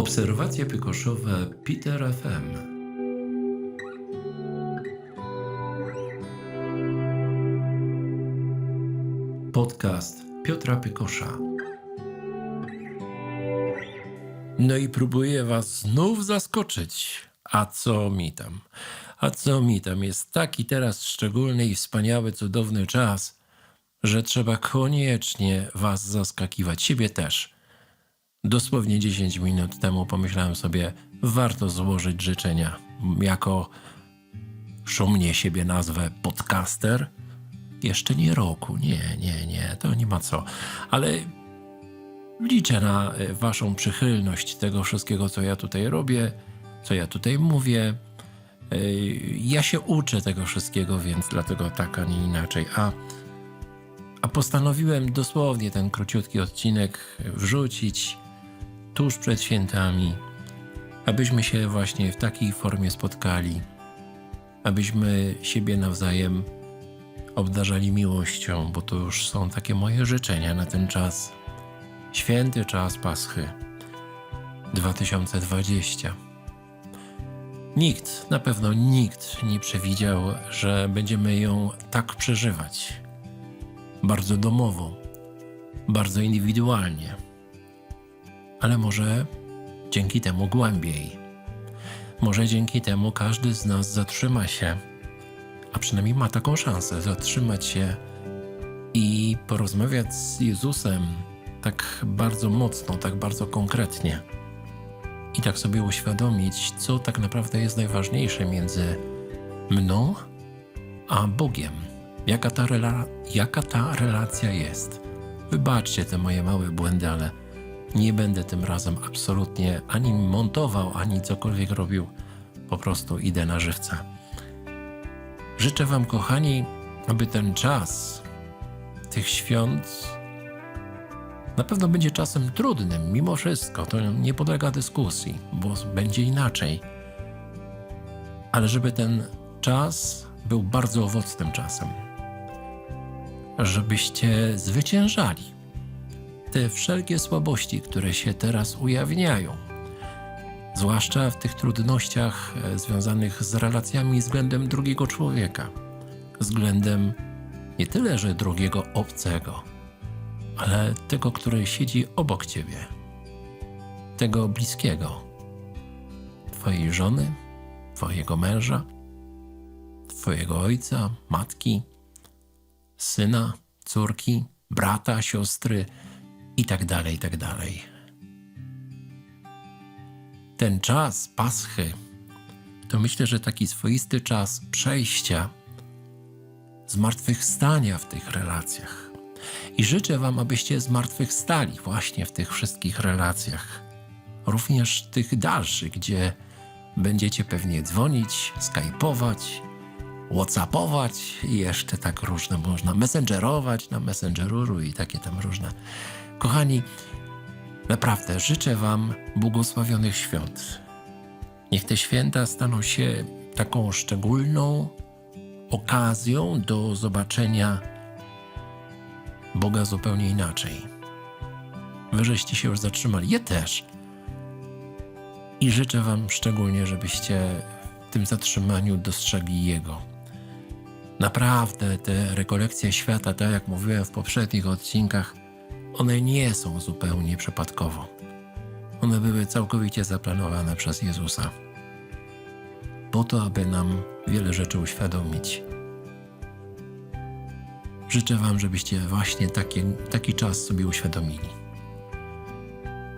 Obserwacje pykoszowe Peter FM. Podcast Piotra Pykosza. No i próbuję was znów zaskoczyć. A co mi tam? A co mi tam? Jest taki teraz szczególny i wspaniały, cudowny czas, że trzeba koniecznie was zaskakiwać. Siebie też. Dosłownie 10 minut temu pomyślałem sobie, warto złożyć życzenia. Jako szumnie siebie nazwę podcaster. Jeszcze nie roku, nie, nie, nie, to nie ma co. Ale liczę na e, Waszą przychylność tego wszystkiego, co ja tutaj robię, co ja tutaj mówię. E, Ja się uczę tego wszystkiego, więc dlatego tak, a nie inaczej. A, a postanowiłem dosłownie ten króciutki odcinek wrzucić tuż przed świętami, abyśmy się właśnie w takiej formie spotkali, abyśmy siebie nawzajem obdarzali miłością, bo to już są takie moje życzenia na ten czas. Święty czas Paschy 2020. Nikt, na pewno nikt nie przewidział, że będziemy ją tak przeżywać. Bardzo domowo, bardzo indywidualnie. Ale może dzięki temu głębiej. Może dzięki temu każdy z nas zatrzyma się, a przynajmniej ma taką szansę zatrzymać się i porozmawiać z Jezusem tak bardzo mocno, tak bardzo konkretnie. I tak sobie uświadomić, co tak naprawdę jest najważniejsze między mną a Bogiem. Jaka ta, jaka ta relacja jest. Wybaczcie te moje małe błędy, ale nie będę tym razem absolutnie ani montował, ani cokolwiek robił. Po prostu idę na żywca. Życzę Wam, kochani, aby ten czas tych świąt na pewno będzie czasem trudnym, mimo wszystko. To nie podlega dyskusji, bo będzie inaczej. Ale żeby ten czas był bardzo owocnym czasem. Żebyście zwyciężali te wszelkie słabości, które się teraz ujawniają. Zwłaszcza w tych trudnościach e, związanych z relacjami względem drugiego człowieka, względem nie tyle, że drugiego obcego, ale tego, który siedzi obok ciebie, tego bliskiego, twojej żony, twojego męża, twojego ojca, matki, syna, córki, brata, siostry i tak dalej, i tak dalej. Ten czas Paschy to myślę, że taki swoisty czas przejścia, zmartwychwstania w tych relacjach. I życzę Wam, abyście zmartwychwstali właśnie w tych wszystkich relacjach. Również tych dalszych, gdzie będziecie pewnie dzwonić, skypować, whatsappować i jeszcze tak różne można, messengerować na messengeruru i takie tam różne. Kochani, naprawdę życzę Wam błogosławionych świąt. Niech te święta staną się taką szczególną okazją do zobaczenia Boga zupełnie inaczej. Wy żeście się już zatrzymali, ja też. I życzę Wam szczególnie, żebyście w tym zatrzymaniu dostrzegli Jego. Naprawdę te rekolekcje świata, tak jak mówiłem w poprzednich odcinkach, one nie są zupełnie przypadkowo. One były całkowicie zaplanowane przez Jezusa. Po to, aby nam wiele rzeczy uświadomić. Życzę Wam, żebyście właśnie taki, taki czas sobie uświadomili.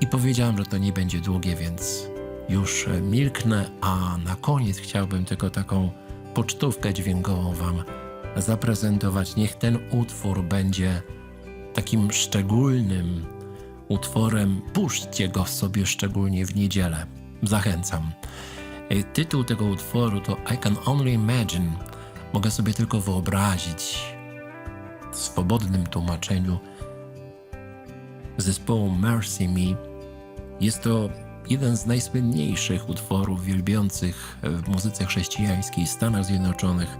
I powiedziałem, że to nie będzie długie, więc już milknę, a na koniec chciałbym tylko taką pocztówkę dźwiękową Wam zaprezentować. Niech ten utwór będzie takim szczególnym utworem. Puśćcie go sobie szczególnie w niedzielę. Zachęcam. E, Tytuł tego utworu to I Can Only Imagine. Mogę sobie tylko wyobrazić w swobodnym tłumaczeniu zespołu Mercy Me. Jest to jeden z najsłynniejszych utworów wielbiących w muzyce chrześcijańskiej Stanach Zjednoczonych.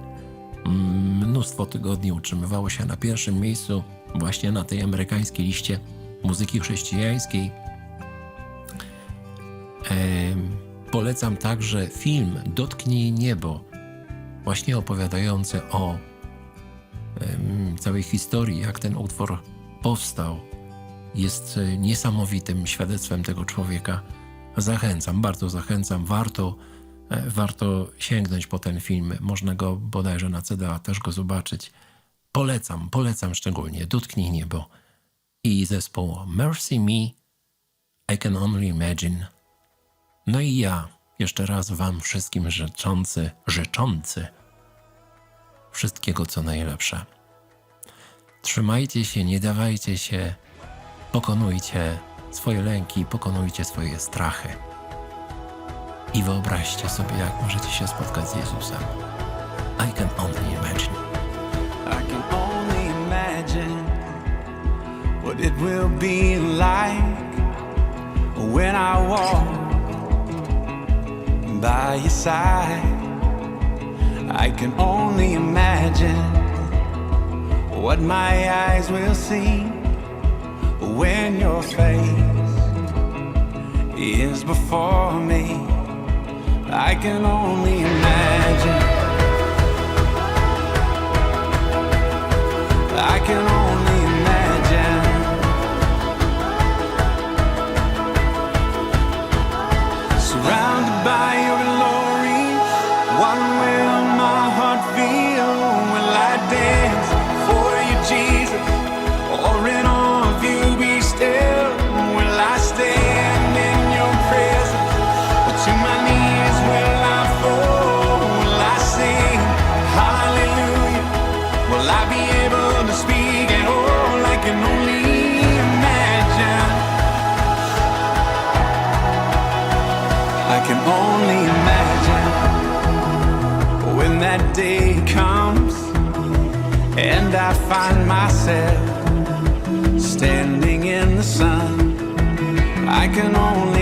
Mnóstwo tygodni utrzymywało się na pierwszym miejscu właśnie na tej amerykańskiej liście muzyki chrześcijańskiej. Em, polecam także film Dotknij niebo, właśnie opowiadający o em, całej historii, jak ten utwór powstał. Jest e, niesamowitym świadectwem tego człowieka. Zachęcam, bardzo zachęcam. Warto, e, warto sięgnąć po ten film. Można go bodajże na CDA też go zobaczyć. Polecam, polecam szczególnie. Dotknij niebo. I zespół Mercy Me, I Can Only Imagine. No i ja, jeszcze raz Wam wszystkim życzący, życzący wszystkiego co najlepsze. Trzymajcie się, nie dawajcie się, pokonujcie swoje lęki, pokonujcie swoje strachy. I wyobraźcie sobie, jak możecie się spotkać z Jezusem. I can only imagine. I can only imagine what it will be like when I walk by your side. I can only imagine what my eyes will see when your face is before me. I can only imagine. I I can only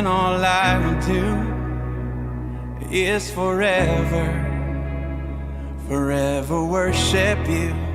when all I will do is forever, forever worship you.